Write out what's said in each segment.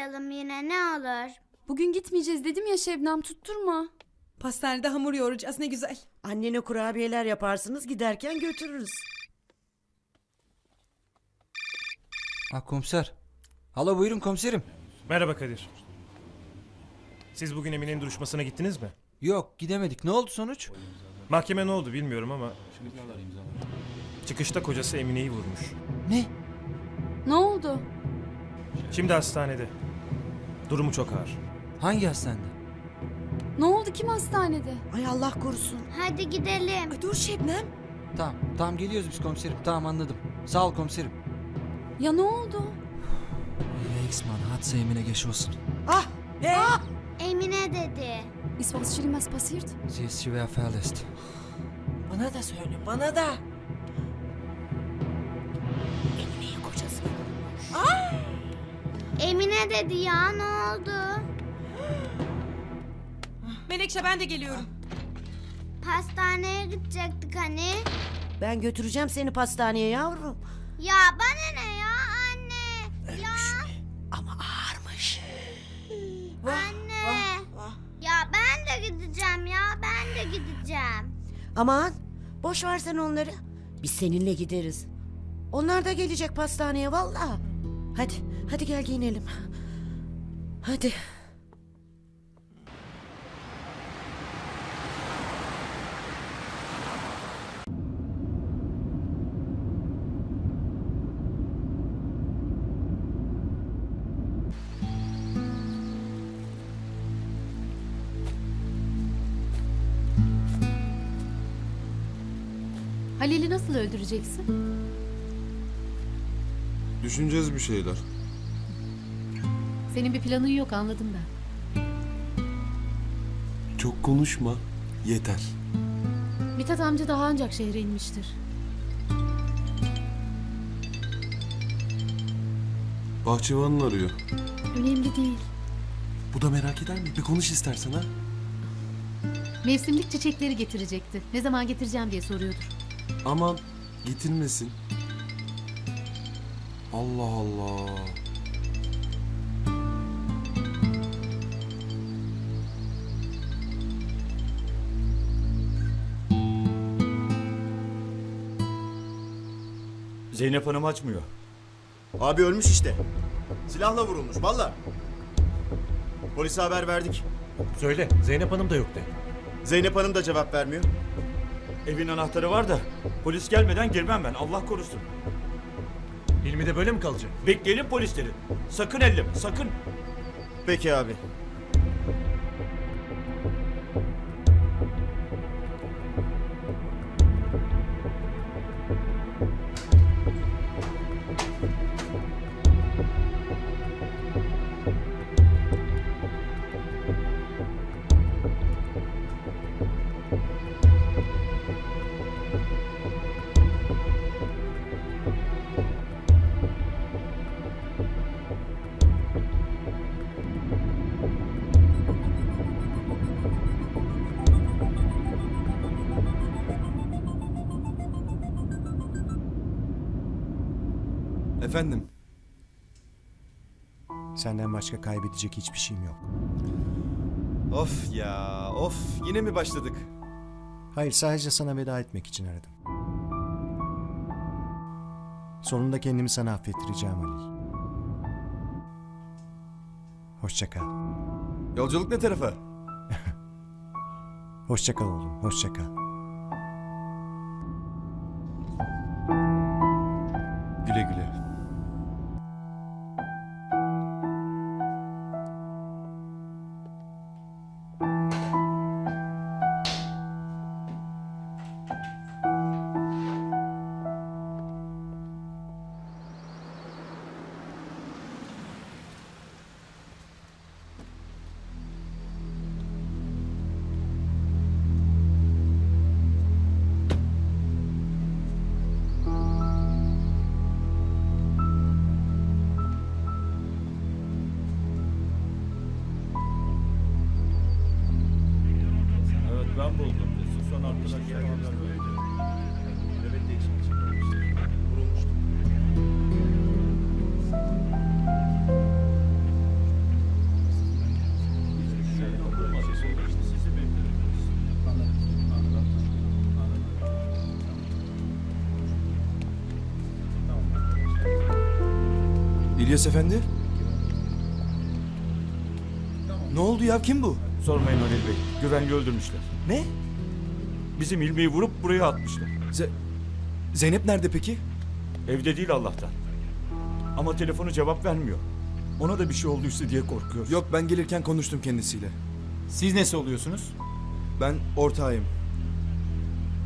arayalım yine ne olur. Bugün gitmeyeceğiz dedim ya Şebnem tutturma. Pastanede hamur yoğuracağız ne güzel. Annene kurabiyeler yaparsınız giderken götürürüz. Ha komiser. Alo buyurun komiserim. Merhaba Kadir. Siz bugün Emine'nin duruşmasına gittiniz mi? Yok gidemedik. Ne oldu sonuç? Mahkeme ne oldu bilmiyorum ama... Çıkışta kocası Emine'yi vurmuş. Ne? Ne oldu? Şimdi hastanede. Durumu çok ağır. Hangi hastanede? Ne oldu kim hastanede? Ay Allah korusun. Hadi gidelim. Ay dur Şebnem. Tamam tamam geliyoruz biz komiserim. Tamam anladım. Sağ ol komiserim. Ya ne oldu? Reichsman hat Emine geç olsun. Ah Ne? Emine dedi. Schlimmes passiert? Sie ist schwer verletzt. Bana da söyle bana da. Emine dedi ya ne oldu? Menekşe ben de geliyorum. Pastaneye gidecektik hani. ben götüreceğim seni pastaneye yavrum. Ya bana ne ya anne? Ya Ama ağırmış. anne. Ya ben de gideceğim ya ben de gideceğim. Aman boş ver sen onları. Biz seninle gideriz. Onlar da gelecek pastaneye valla. Hadi hadi gel giyinelim. Hadi. Halil'i nasıl öldüreceksin? Düşüneceğiz bir şeyler. Senin bir planın yok anladım ben. Çok konuşma. Yeter. Mithat amca daha ancak şehre inmiştir. Bahçıvanın arıyor. Önemli değil. Bu da merak eder mi? Bir konuş istersen ha. Mevsimlik çiçekleri getirecekti. Ne zaman getireceğim diye soruyordur. Aman getirmesin. Allah Allah. Zeynep Hanım açmıyor. Abi ölmüş işte. Silahla vurulmuş valla. Polise haber verdik. Söyle Zeynep Hanım da yok de. Zeynep Hanım da cevap vermiyor. Evin anahtarı var da polis gelmeden girmem ben Allah korusun. Hilmi de böyle mi kalacak? Bekleyelim polisleri. Sakın elleme sakın. Peki abi. Efendim. Senden başka kaybedecek hiçbir şeyim yok. Of ya of yine mi başladık? Hayır sadece sana veda etmek için aradım. Sonunda kendimi sana affettireceğim Halil. Hoşça kal. Yolculuk ne tarafa? Hoşça kal oğlum. Hoşça kal. Güle güle. İlyas Efendi? Ne oldu ya kim bu? Sormayın Halil Bey. Güvenli öldürmüşler. Ne? Bizim ilmeği vurup buraya atmışlar. Ze- Zeynep nerede peki? Evde değil Allah'tan. Ama telefonu cevap vermiyor. Ona da bir şey olduysa diye korkuyoruz. Yok ben gelirken konuştum kendisiyle. Siz nesi oluyorsunuz? Ben ortağıyım.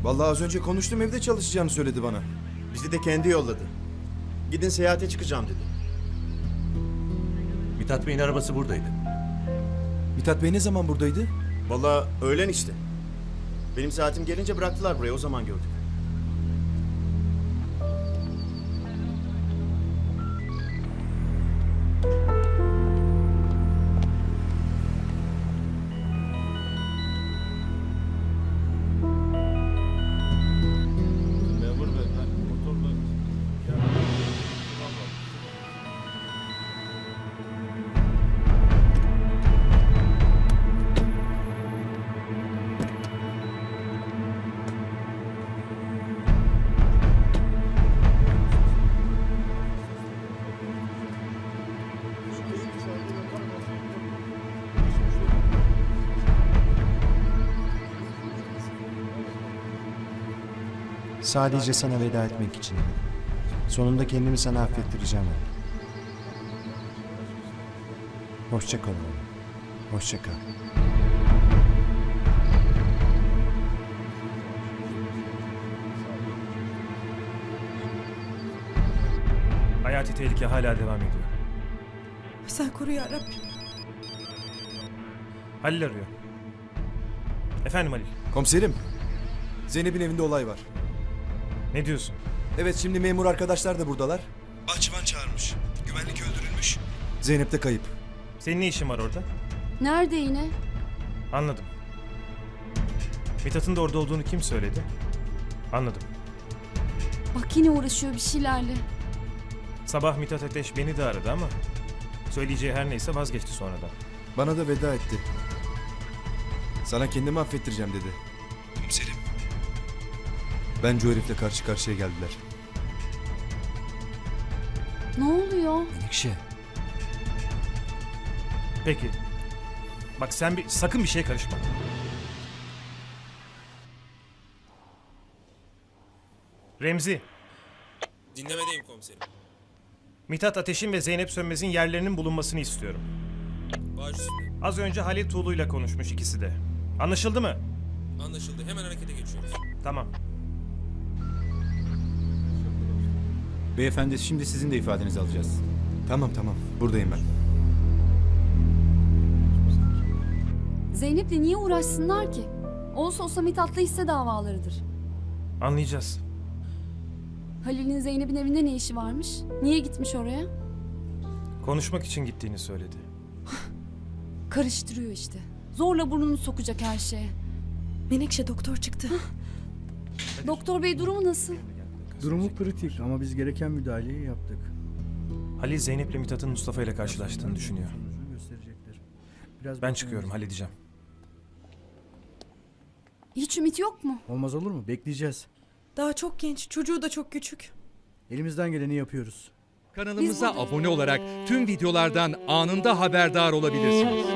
Vallahi az önce konuştum evde çalışacağını söyledi bana. Bizi de kendi yolladı. Gidin seyahate çıkacağım dedi. Mithat Bey'in arabası buradaydı. Mithat Bey ne zaman buradaydı? Vallahi öğlen işte. Benim saatim gelince bıraktılar buraya o zaman gördük. Sadece sana veda etmek için. Sonunda kendimi sana affettireceğim. Hoşça kal oğlum. Hoşça kal. Hayati tehlike hala devam ediyor. Sen koru ya Rabbim. Halil arıyor. Efendim Halil. Komiserim. Zeynep'in evinde olay var. Ne diyorsun? Evet şimdi memur arkadaşlar da buradalar. Bahçıvan çağırmış. Güvenlik öldürülmüş. Zeynep de kayıp. Senin ne işin var orada? Nerede yine? Anladım. Mithat'ın da orada olduğunu kim söyledi? Anladım. Bak yine uğraşıyor bir şeylerle. Sabah Mithat Ateş beni de aradı ama söyleyeceği her neyse vazgeçti sonradan. Bana da veda etti. Sana kendimi affettireceğim dedi. Bence o herifle karşı karşıya geldiler. Ne oluyor? Menekşe. Peki. Bak sen bir sakın bir şeye karışma. Remzi, Dinlemedeyim komiserim. Mithat Ateş'in ve Zeynep Sönmez'in yerlerinin bulunmasını istiyorum. Baş üstüne. Az önce Halil Tuğlu ile konuşmuş ikisi de. Anlaşıldı mı? Anlaşıldı. Hemen harekete geçiyoruz. Tamam. Beyefendi şimdi sizin de ifadenizi alacağız. Tamam tamam buradayım ben. Zeynep'le niye uğraşsınlar ki? Olsa olsa Mithat'la hisse davalarıdır. Anlayacağız. Halil'in Zeynep'in evinde ne işi varmış? Niye gitmiş oraya? Konuşmak için gittiğini söyledi. Karıştırıyor işte. Zorla burnunu sokacak her şeye. Menekşe doktor çıktı. Doktor bey durumu nasıl? Durumu kritik ama biz gereken müdahaleyi yaptık. Halil Zeynep'le Mithat'ın Mustafa ile karşılaştığını düşünüyor. Sonucunu gösterecektir. Biraz Ben beklememiz- çıkıyorum, halledeceğim. Hiç ümit yok mu? Olmaz olur mu? Bekleyeceğiz. Daha çok genç, çocuğu da çok küçük. Elimizden geleni yapıyoruz. Kanalımıza abone olarak tüm videolardan anında haberdar olabilirsiniz.